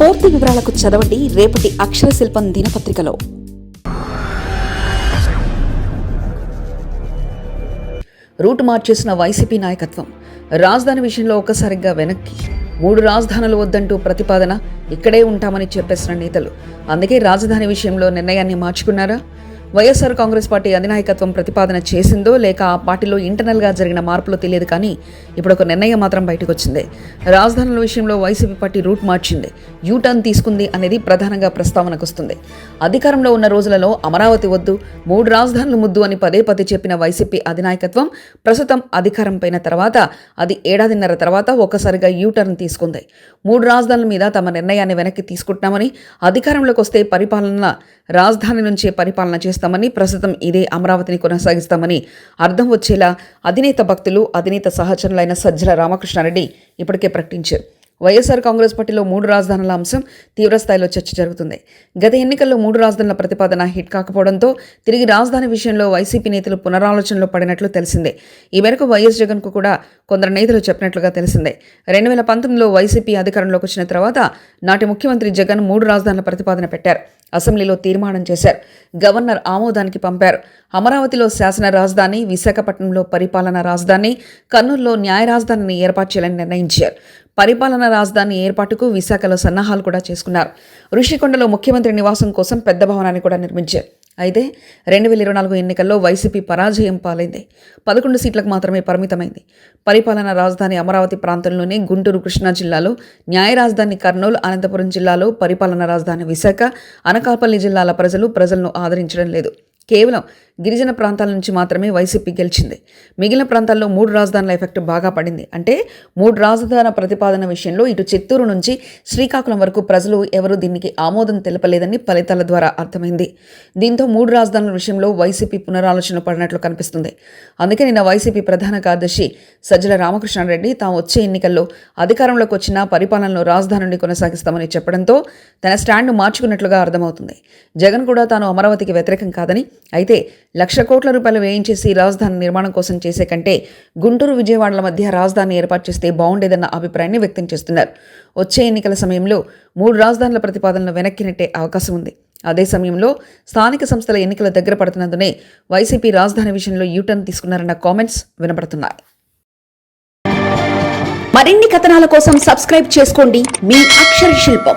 పూర్తి వివరాలకు చదవండి రేపటి అక్షర శిల్పం దినపత్రికలో. రూట్ మార్చేసిన వైసీపీ నాయకత్వం. రాజధాని విషయంలో ఒక్కసారిగా వెనక్కి. మూడు రాజధానులు వద్దంటూ ప్రతిపాదన ఇక్కడే ఉంటామని చెప్పేసిన నేతలు. అందుకే రాజధాని విషయంలో నిర్ణయాన్ని మార్చుకున్నారా? వైఎస్ఆర్ కాంగ్రెస్ పార్టీ అధినాయకత్వం ప్రతిపాదన చేసిందో లేక ఆ పార్టీలో ఇంటర్నల్గా జరిగిన మార్పులో తెలియదు కానీ ఇప్పుడు ఒక నిర్ణయం మాత్రం బయటకు వచ్చింది రాజధానుల విషయంలో వైసీపీ పార్టీ రూట్ మార్చింది. యూటర్న్ తీసుకుంది అనేది ప్రధానంగా ప్రస్తావనకు వస్తుంది అధికారంలో ఉన్న రోజులలో అమరావతి వద్దు మూడు రాజధానులు ముద్దు అని పదే పదే చెప్పిన వైసీపీ అధినాయకత్వం ప్రస్తుతం అధికారం పైన తర్వాత అది ఏడాదిన్నర తర్వాత ఒక్కసారిగా యూటర్న్ తీసుకుంది. మూడు రాజధానుల మీద తమ నిర్ణయాన్ని వెనక్కి తీసుకుంటున్నామని అధికారంలోకి వస్తే పరిపాలన రాజధాని నుంచే పరిపాలన కొనసాగిస్తామని ప్రస్తుతం ఇదే అమరావతిని కొనసాగిస్తామని అర్థం వచ్చేలా అధినేత భక్తులు అధినేత సహచరులైన సజ్జల రామకృష్ణారెడ్డి ఇప్పటికే ప్రకటించారు. వైఎస్ఆర్ కాంగ్రెస్ పార్టీలో మూడు రాజధానుల అంశం తీవ్రస్థాయిలో చర్చ జరుగుతుంది. గత ఎన్నికల్లో మూడు రాజధానుల ప్రతిపాదన హిట్ కాకపోవడంతో తిరిగి రాజధాని విషయంలో వైసీపీ నేతలు పునరాలోచనలో పడినట్లు తెలిసిందే. ఈ మేరకు వైఎస్ జగన్కు కూడా కొందరు నేతలు చెప్పినట్లుగా తెలిసిందే. రెండు వేల పంతొమ్మిదిలో వైసీపీ అధికారంలోకి వచ్చిన తర్వాత నాటి ముఖ్యమంత్రి జగన్ మూడు రాజధానుల ప్రతిపాదన పెట్టారు. అసెంబ్లీలో తీర్మానం చేశారు. గవర్నర్ ఆమోదానికి పంపారు. అమరావతిలో శాసన రాజధాని విశాఖపట్నంలో పరిపాలనా రాజధాని కర్నూలులో న్యాయ రాజధానిని ఏర్పాటు చేయాలని నిర్ణయించారు. పరిపాలనా రాజధాని ఏర్పాటుకు విశాఖలో సన్నాహాలు కూడా చేసుకున్నారు. ఋషికొండలో ముఖ్యమంత్రి నివాసం కోసం పెద్ద భవనాన్ని కూడా నిర్మించారు. అయితే రెండు వేల ఇరవై నాలుగు ఎన్నికల్లో వైసీపీ పరాజయం పాలైంది. పదకొండు సీట్లకు మాత్రమే పరిమితమైంది. పరిపాలనా రాజధాని అమరావతి ప్రాంతంలోని గుంటూరు కృష్ణా జిల్లాలో న్యాయ రాజధాని కర్నూలు అనంతపురం జిల్లాలో పరిపాలనా రాజధాని విశాఖ అనకాపల్లి జిల్లాల ప్రజలు ప్రజలను ఆదరించడం లేదు. కేవలం గిరిజన ప్రాంతాల నుంచి మాత్రమే వైసీపీ గెలిచింది. మిగిలిన ప్రాంతాల్లో మూడు రాజధానుల ఎఫెక్ట్ బాగా పడింది. అంటే మూడు రాజధాన ప్రతిపాదన విషయంలో ఇటు చిత్తూరు నుంచి శ్రీకాకుళం వరకు ప్రజలు ఎవరూ దీనికి ఆమోదం తెలపలేదని ఫలితాల ద్వారా అర్థమైంది. దీంతో మూడు రాజధానుల విషయంలో వైసీపీ పునరాలోచన పడినట్లు కనిపిస్తుంది. అందుకే నిన్న వైసీపీ ప్రధాన కార్యదర్శి సజ్జల రామకృష్ణారెడ్డి తాము వచ్చే ఎన్నికల్లో అధికారంలోకి వచ్చిన పరిపాలనలో రాజధానిని కొనసాగిస్తామని చెప్పడంతో తన స్టాండ్ మార్చుకున్నట్లుగా అర్థమవుతుంది. జగన్ కూడా తాను అమరావతికి వ్యతిరేకం కాదని అయితే లక్ష కోట్ల రూపాయలు వేయించేసి రాజధాని నిర్మాణం కోసం చేసే కంటే గుంటూరు విజయవాడల మధ్య రాజధాని ఏర్పాటు చేస్తే బాగుండేదన్న అభిప్రాయాన్ని వ్యక్తం చేస్తున్నారు. వచ్చే ఎన్నికల సమయంలో మూడు రాజధానుల ప్రతిపాదనలు వెనక్కి నెట్టే అవకాశం ఉంది. అదే సమయంలో స్థానిక సంస్థల ఎన్నికల దగ్గర పడుతున్నందునే వైసీపీ రాజధాని విషయంలో యూటర్న్ తీసుకున్నారన్న కామెంట్స్ వినపడుతున్నాయి మరిన్ని కథనాల కోసం సబ్స్క్రైబ్ చేసుకోండి. మీ అక్షర శిల్పం.